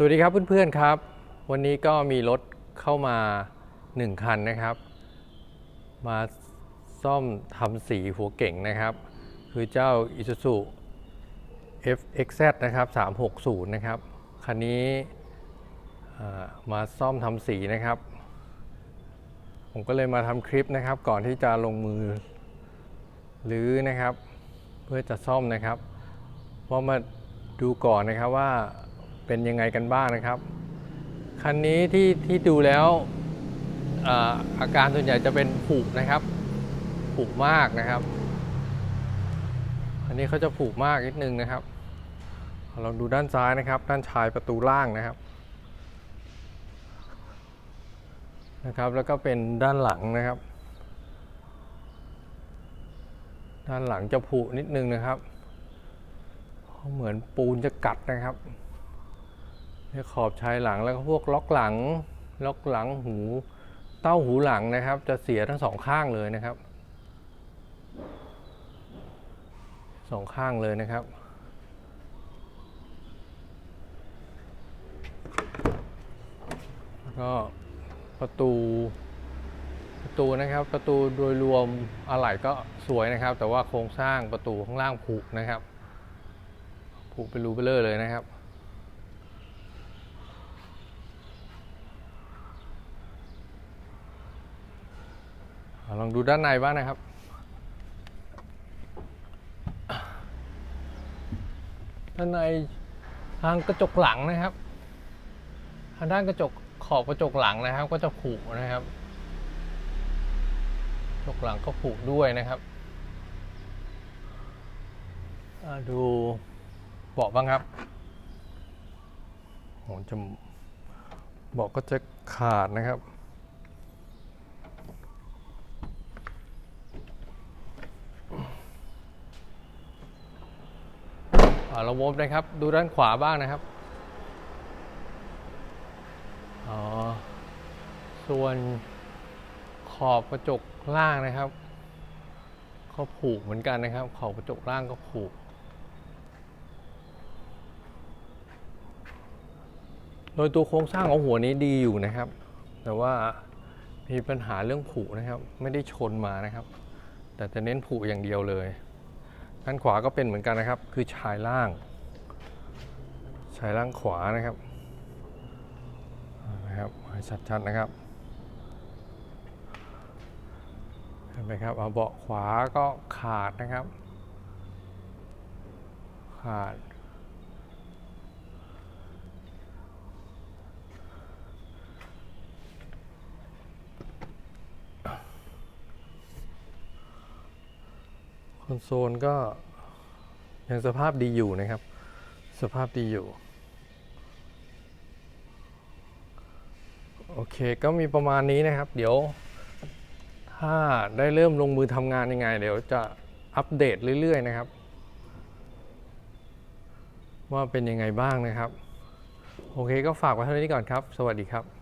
สวัสดีครับเพื่อนๆครับ วันนี้ก็มีรถเข้ามา 1 คันนะครับ มาซ่อมทำสีหัวเก่งนะครับ คือเจ้า Isuzu FXZ นะครับ 360 นะครับ คันนี้มาซ่อมทำสีนะครับ ผมก็เลยมาทำคลิปนะครับ ก่อนที่จะลงมือรื้อนะครับ เพื่อจะซ่อมนะครับว่ามาดูก่อนนะครับว่า เป็นยังไงกันบ้างนะครับคันนี้ที่ที่ดูแล้วอาการส่วนใหญ่จะเป็นผุนะครับผุมากนะครับ อันนี้เขาจะผุมากนิดนึงนะครับลองดูด้านซ้ายนะครับ ด้านชายประตูล่างนะครับนะครับ แล้วก็เป็นด้านหลังนะครับ ด้านหลังจะผุนิดนึงนะครับเหมือนปูนจะกัดนะครับ ขอบชายหลังแล้วก็พวกล็อกหลัง ล็อกหลังหู เต้าหูหลังนะครับ จะเสียทั้งสองข้างเลยนะครับสองข้างเลยนะครับ ก็ประตูประตูนะครับประตูโดยรวมอะไหล่ก็สวยนะครับ แต่ว่าโครงสร้างประตูข้างล่างผุนะครับผุเป็นรูเบลเลอร์เลยนะครับ อ่า ลองดูด้านในบ้างนะครับ ด้านในทางกระจกหลังนะครับ ทางด้านกระจกขอบกระจกหลังนะครับ ก็จะผุนะครับกระจกหลังก็ผุด้วยนะครับดูเบาะบ้างครับโหจะเบาะก็จะขาดนะครับ อ่าระบบนะครับ ดูด้านขวาบ้างนะครับ อ๋อ ส่วนขอบกระจกล่างนะครับก็ผูกเหมือนกันนะครับ ขอบกระจกล่างก็ผูก โดยตัวโครงสร้างของหัวนี้ดีอยู่นะครับ แต่ว่ามีปัญหาเรื่องผุนะครับ ไม่ได้ชนมานะครับ แต่จะเน้นผุอย่างเดียวเลย ด้านขวาก็เป็นเหมือนกันนะครับ คือชายล่าง ชายล่างขวานะครับนะครับให้ชัดๆนะครับเห็นไหมครับเอาเบาะขวาก็ขาดนะครับ ขาด อนโซลก็ยังสภาพดีอยู่นะครับ สภาพดีอยู่ โอเคก็มีประมาณนี้นะครับ เดี๋ยว ถ้าได้เริ่มลงมือทำงานยังไง เดี๋ยวจะอัปเดตเรื่อย ๆ นะครับ ว่าเป็นยังไงบ้างนะครับ โอเคก็ฝากไว้เท่านี้ก่อนครับ สวัสดีครับ